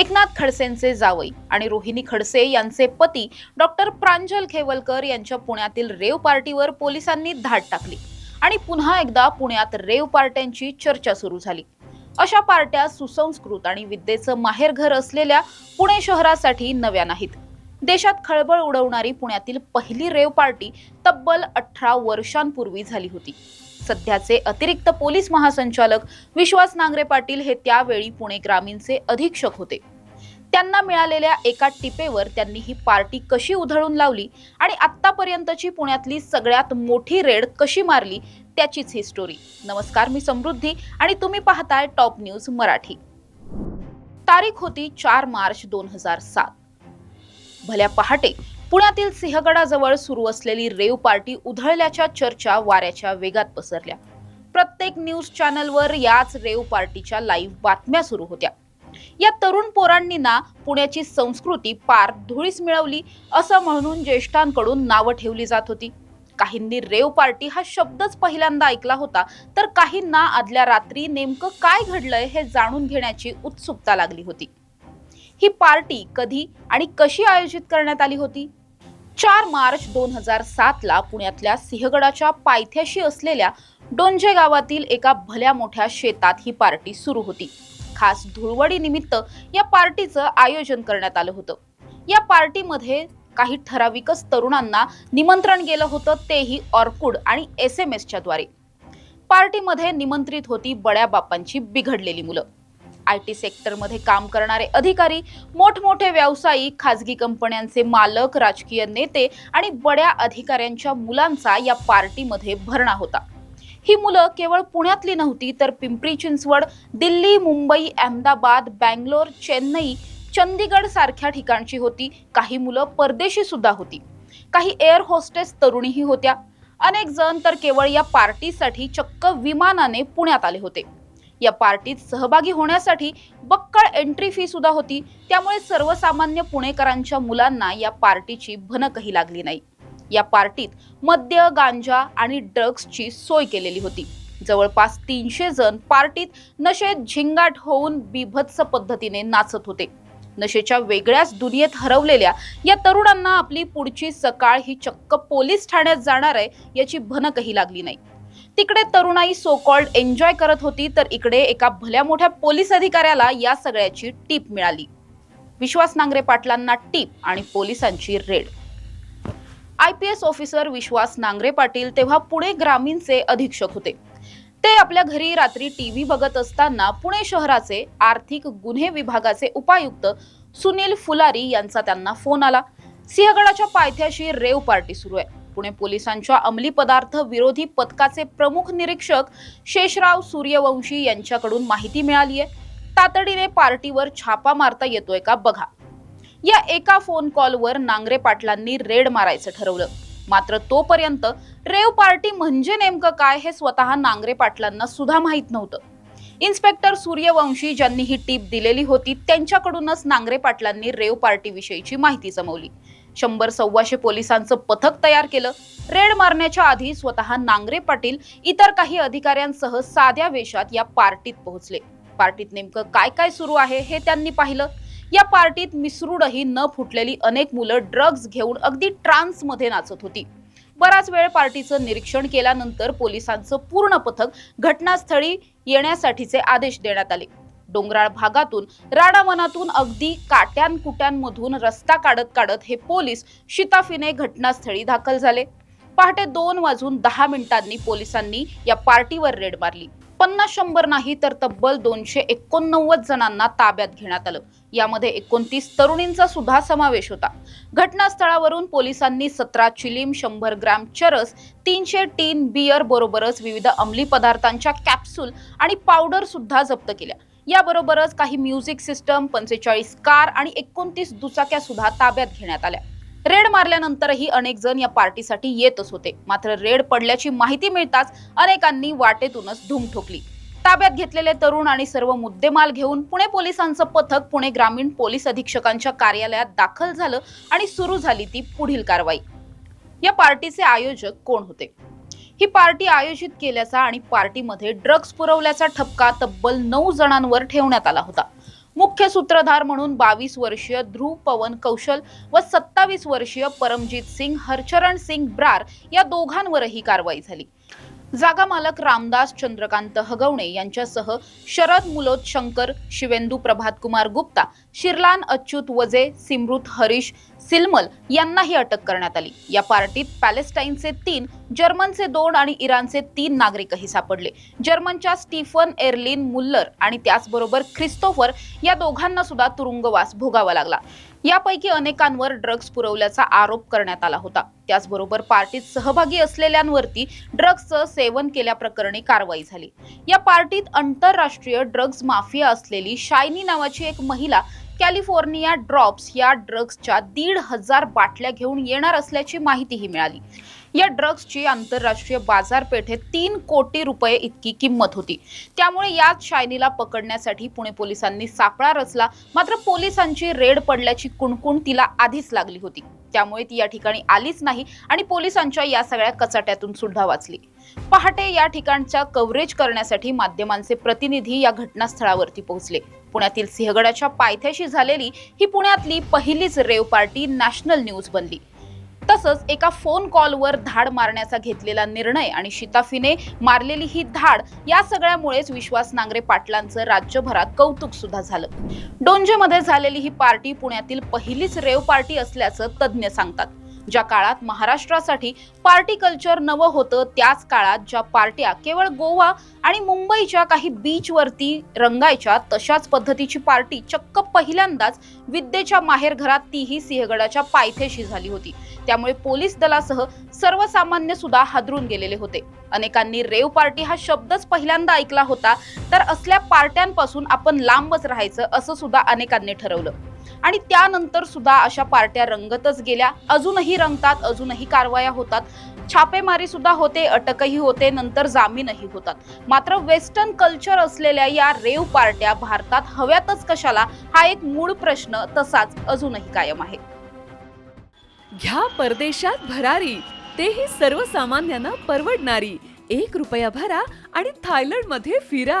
एकनाथ खडसेंचे जावई आणि रोहिणी खडसे यांचे पती डॉक्टर प्रांजल खेवलकर यांच्या पुण्यातील रेव पार्टीवर पोलिसांनी धाड टाकली. आणि पुन्हा एकदा पुण्यात रेव पार्ट्यांची चर्चा सुरू झाली. अशा पार्ट्या सुसंस्कृत आणि विद्येचं माहेरघर असलेल्या पुणे शहरासाठी नव्या नाहीत. देशात खळबळ उडवणारी पुण्यातील पहिली रेव पार्टी तब्बल अठरा वर्षांपूर्वी झाली होती. सध्याचे अतिरिक्त पोलीस महासंचालक विश्वास नांगरे पाटील हे त्यावेळी पुणे ग्रामीणचे अधीक्षक होते. त्यांना मिळालेल्या एका टिपेवर त्यांनी ही पार्टी कशी उधळून लावली आणि आत्तापर्यंतची पुण्यातली सगळ्यात मोठी रेड कशी मारली त्याचीच ही स्टोरी नमस्कार मी समृद्धी आणि तुम्ही पाहताय टॉप न्यूज मराठी. तारीख होती चार मार्च दोन हजार सात. भल्या पहाटे पुण्यातील सिंहगडाजवळ सुरू असलेली रेव पार्टी उधळल्याच्या चर्चा वाऱ्याच्या वेगात पसरल्या. प्रत्येक न्यूज चॅनलवर याच रेव पार्टीच्या लाईव्ह बातम्या सुरू होत्या. या तरुण पोरांनी ना पुण्याची संस्कृती पार धुळीस मिळवली असं म्हणून ज्येष्ठांकडून नावं ठेवली जात होती. काहींनी रेव पार्टी हा शब्दच पहिल्यांदा ऐकला होता तर काहींना आदल्या रात्री नेमकं काय घडलंय हे जाणून घेण्याची उत्सुकता लागली होती. ही पार्टी कधी आणि कशी आयोजित करण्यात आली होती? चार मार्च दोन हजार सातला पुण्यातल्या सिंहगडाच्या पायथ्याशी असलेल्या डोंजे गावातील एका भल्या मोठ्या शेतात ही पार्टी सुरू होती. खास धुळवडी निमित्त या पार्टीचं आयोजन करण्यात आलं होतं. या पार्टीमध्ये काही ठराविकच तरुणांना निमंत्रण गेलं होतं तेही ऑर्कुड आणि एस एम एसच्या द्वारे. पार्टीमध्ये निमंत्रित होती बड्या बापांची बिघडलेली मुलं. आय टी सेक्टरमध्ये काम करणारे अधिकारी मोठमोठे व्यावसायिक खाजगी कंपन्यांचे मालक राजकीय नेते आणि बड्या अधिकाऱ्यांच्या मुलांचा या पार्टीमध्ये भरणा होता. ही मुलं केवळ पुण्यातली नव्हती तर पिंपरी चिंचवड दिल्ली मुंबई अहमदाबाद बँगलोर चेन्नई चंदीगड सारख्या ठिकाणची होती. काही मुलं परदेशी सुद्धा होती. काही एअर होस्टेस तरुणीही होत्या. अनेक जण तर केवळ या पार्टीसाठी चक्क विमानाने पुण्यात आले होते. या पार्टीत सहभागी होण्यासाठी बक्कळ एंट्री फी सुद्धा होती. त्यामुळे सर्वसामान्य पुणेकरांच्या मुलांना या पार्टीची भनकही लागली नाही. या पार्टीत मद्य गांजा आणि ड्रग्सची सोय केलेली होती. जवळपास तीनशे जण पार्टीत नशेत झिंगाट होऊन बिभत्स पद्धतीने नाचत होते. नशेच्या वेगळ्याच दुनियेत हरवलेल्या या तरुणांना आपली पुढची सकाळ ही चक्क पोलीस ठाण्यात जाणार आहे याची भनकही लागली नाही. तिकडे तरुणाई सो कॉल्ड एन्जॉय करत होती तर इकडे एका भल्या मोठ्या पोलीस अधिकाऱ्याला या सगळ्याची टीप मिळाली. विश्वास नांगरे पाटलांना टीप आणि पोलिसांची raid. I P S officer Vishwas Nangare Patil तेव्हा पुणे ग्रामीणचे अधीक्षक होते. ते आपल्या घरी रात्री टीव्ही बघत असताना पुणे शहराचे आर्थिक गुन्हे विभागाचे उपायुक्त सुनील फुलारी यांचा त्यांना फोन आला. सिंहगडाच्या पायथ्याशी रेव पार्टी सुरू आहे. पुणे पोलिसांच्या अंमली पदार्थ विरोधी पथकाचे प्रमुख निरीक्षक शेषराव सूर्यवंशी यांच्याकडून माहिती मिळाली आहे तातडीने पार्टीवर छापा मारता येतोय का बघा. या एका फोन कॉलवर नांगरे पाटलांनी रेड मारायचं ठरवलं. मात्र तोपर्यंत रेव पार्टी म्हणजे नेमकं काय हे स्वतः नांगरे पाटलांना सुद्धा माहीत नव्हतं. इन्स्पेक्टर सूर्यवंशी ज्यांनी ही टीप दिलेली होती त्यांच्याकडूनच नांगरे पाटलांनी रेव पार्टी विषयीची माहिती जमवली. शंभर सव्वाशे पोलिसांचं पथक तयार केलं. रेड मारण्याच्या आधी स्वतः नांगरे पाटील इतर काही अधिकाऱ्यांसह साध्या वेशात या पार्टीत पोहोचले. पार्टीत नेमकं काय काय सुरू आहे हे त्यांनी पाहिलं. या पार्टीत मिसरूडही न फुटलेली अनेक मुलं ड्रग्ज घेऊन अगदी ट्रान्समध्ये नाचत होती. बराच वेळ पार्टीचं निरीक्षण केल्यानंतर पोलिसांचं पूर्ण पथक घटनास्थळी येण्यासाठीचे आदेश देण्यात आले. डोंगराळ भागातून राडावनातून अगदी काट्यानकुट्यांमधून रस्ता काढत काढत हे पोलीस शिताफीने घटनास्थळी दाखल झाले. पहाटे दोन वाजून दहा मिनिटांनी पोलिसांनी या पार्टीवर रेड मारली. पन्नास शंभर नाही तर तब्बल दोनशे एकोणनव्वद जणांना ताब्यात घेण्यात आलं. यामध्ये एकोणतीस तरुणींचा सुद्धा समावेश होता. घटनास्थळावरून पोलिसांनी सतरा चिलीम शंभर ग्रॅम चरस तीनशे टीन बियर बरोबरच विविध अंमली पदार्थांच्या कॅप्सूल आणि पावडर सुद्धा जप्त केल्या. याबरोबरच काही म्युझिक सिस्टम पंचेचाळीस कार आणि एकोणतीस दुचाक्या सुद्धा ताब्यात घेण्यात आल्या. रेड मारल्यानंतरही अनेक जण या पार्टीसाठी येतच होते. मात्र रेड पडल्याची माहिती मिळताच अनेकांनी वाटेतूनच धूम ठोकली. ताब्यात घेतलेले तरुण आणि सर्व मुद्देमाल घेऊन पुणे पोलिसांचं पथक पुणे ग्रामीण पोलीस अधीक्षकांच्या कार्यालयात दाखल झालं आणि सुरू झाली ती पुढील कारवाई. या पार्टीचे आयोजक कोण होते? ही पार्टी आयोजित केल्याचा आणि पार्टीमध्ये ड्रग्ज पुरवल्याचा ठपका तब्बल नऊ जणांवर ठेवण्यात आला होता. मुख्य सूत्रधार म्हणून बावीस वर्षीय ध्रुव पवन कौशल व सत्तावीस वर्षीय परमजीत सिंग हरचरण सिंग ब्रार या दोघांवरही कारवाई झाली. जागा मालक रामदास चंद्रकांत हगवणे यांच्यासह शरद मुलोद शंकर शिवेंदू प्रभातकुमार गुप्ता शिरलान अच्युत वजे सिमृत हरीश सिलमल यांनाही अटक करण्यात आली. या पार्टीत पॅलेस्टाईनचे तीन जर्मनचे दोन आणि इराणचे तीन नागरिकही सापडले. जर्मनच्या स्टीफन एर्लिन मुल्लर आणि त्याचबरोबर ख्रिस्तोफर या दोघांना सुद्धा तुरुंगवास भोगावा लागला. यापैकी अनेकांवर ड्रग्ज पुरवल्याचा आरोप करण्यात आला होता. त्याचबरोबर पार्टीत सहभागी असलेल्यांवरती ड्रग्जचं सेवन केल्याप्रकरणी कारवाई झाली. या पार्टीत आंतरराष्ट्रीय ड्रग्ज माफिया असलेली शायनी नावाची एक महिला कॅलिफोर्निया ड्रॉप्स या ड्रग्जच्या दीड हजार बाटल्या घेऊन येणार असल्याची माहितीही मिळाली. या ड्रग्जची आंतरराष्ट्रीय बाजारपेठेत तीन कोटी रुपये इतकी किंमत होती. त्यामुळे याच शायनीला पकडण्यासाठी पुणे पोलिसांनी सापळा रचला. मात्र पोलिसांची रेड पडल्याची कुणकुण तिला आधीच लागली होती. त्यामुळे ती या ठिकाणी आलीच नाही आणि पोलिसांच्या या सगळ्या कचाट्यातून सुद्धा वाचली. पहाटे या ठिकाणच्या कव्हरेज करण्यासाठी माध्यमांचे प्रतिनिधी या घटनास्थळावरती पोहोचले. पुण्यातील सिंहगडाच्या पायथ्याशी झालेली ही पुण्यातली पहिलीच रेव पार्टी नॅशनल न्यूज बनली. तसंच एका फोन कॉलवर धाड मारण्याचा घेतलेला निर्णय आणि शिताफीने मारलेली ही धाड या सगळ्यामुळेच विश्वास नांगरे पाटलांचं राज्यभरात कौतुक सुद्धा झालं. डोंजेमध्ये झालेली ही पार्टी पुण्यातील पहिलीच रेव पार्टी असल्याचं तज्ज्ञ सांगतात. ज्या काळात महाराष्ट्रासाठी पार्टी कल्चर नवं होतं त्याच काळात ज्या पार्ट्या केवळ गोवा आणि मुंबईच्या काही बीचवरती रंगायच्या तशाच पद्धतीची पार्टी चक्क पहिल्यांदाच विद्येच्या माहेरघरात तीही सिंहगडाच्या पायथ्याशी झाली होती. त्यामुळे पोलीस दलासह सर्वसामान्य सुद्धा हादरून गेलेले होते. अनेकांनी रेव पार्टी हा शब्दच पहिल्यांदा ऐकला होता तर असल्या पार्ट्यांपासून आपण लांबच राहायचं असं सुद्धा अनेकांनी ठरवलं. आणि त्यानंतर सुद्धा अशा पार्ट्या रंगतच गेल्या. अजूनही रंगतात अजूनही कारवाया होतात. छापेमारी सुद्धा होते अटकही होते नंतर जामीनही होतात. मात्र वेस्टर्न कल्चर असलेल्या या रेव पार्ट्या भारतात हव्यातच कशाला हा एक मूळ प्रश्न तसाच अजूनही कायम आहे. घ्या परदेशात भरारी तेही सर्वसामान्यांना परवडणारी. एक रुपया भरा आणि थायलंडमध्ये फिरा.